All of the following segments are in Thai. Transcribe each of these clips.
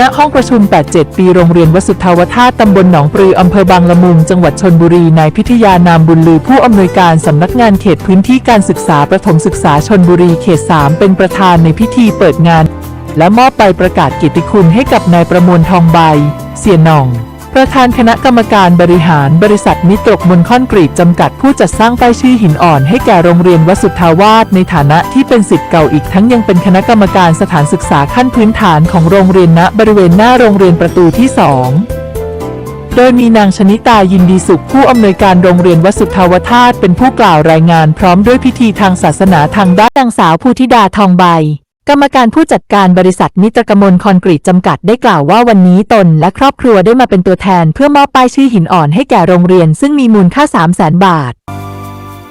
ณห้องประชุม 87 ปีโรงเรียนวสุทธาวธาตตำบลหนองปลือ อำเภอบางละมุง จังหวัดชนบุรี นายพิทยานามบุญลือ ผู้อำนวยการสำนักงานเขตพื้นที่การศึกษาประถมศึกษาชนบุรีเขต 3 เป็นประธานในพิธีเปิดงาน และมอบใบประกาศเกียรติคุณให้กับนายประมวลทองใบ เสียหน่อง ประธานคณะกรรมการบริหารบริษัทมิตรกมลคอนกรีตจำกัดผู้จัดสร้างป้ายชื่อหินอ่อนให้แก่โรงเรียนวสุทธาวาสในฐานะที่เป็นสิทธิ์เก่าอีกทั้งยังเป็นคณะกรรมการสถานศึกษาขั้นพื้นฐานของโรงเรียนณบริเวณหน้าโรงเรียนประตูที่สองโดยมีนางชนิตายินดีสุขผู้อำนวยการโรงเรียนวสุทธาวธาตเป็นผู้กล่าวรายงานพร้อมด้วยพิธีทางศาสนาทางด้านนางสาวภูธิดาทองใบ กรรมการผู้จัดการบริษัทมิตรกมลคอนกรีตจำกัดได้กล่าวว่าวันนี้ตนและครอบครัวได้มาเป็นตัวแทนเพื่อมอบป้ายชื่อหินอ่อนให้แก่โรงเรียนซึ่งมีมูลค่า 3 0 0แสนบาท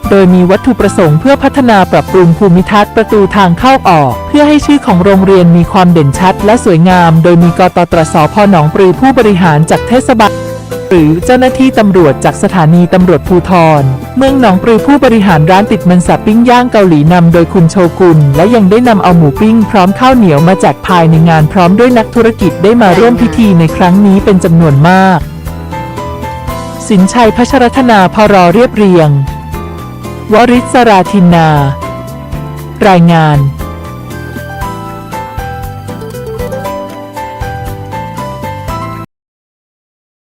โดยมีวัตถุประสงค์เพื่อพัฒนาปรับปรุงภูมิทัศน์ประตูทางเข้าออก เพื่อให้ชื่อของโรงเรียนมีความเด่นชัดและสวยงาม โดยมีกตตรสพหนองปลือผู้บริหารจากเทศบาล หรือเจ้าหน้าที่ตำรวจจากสถานีตำรวจภูทร เมืองหนองปลือผู้บริหารร้านติดมันสับปิ้งย่างเกาหลีนำโดยคุณโชกุลและยังได้นำเอาหมูปิ้งพร้อมข้าวเหนียวมาแจกภายในงานพร้อมด้วยนักธุรกิจได้มาร่วมพิธีในครั้งนี้เป็นจำนวนมาก สินชัยพัชรธนาพรเรียบเรียง วริศราทินา รายงาน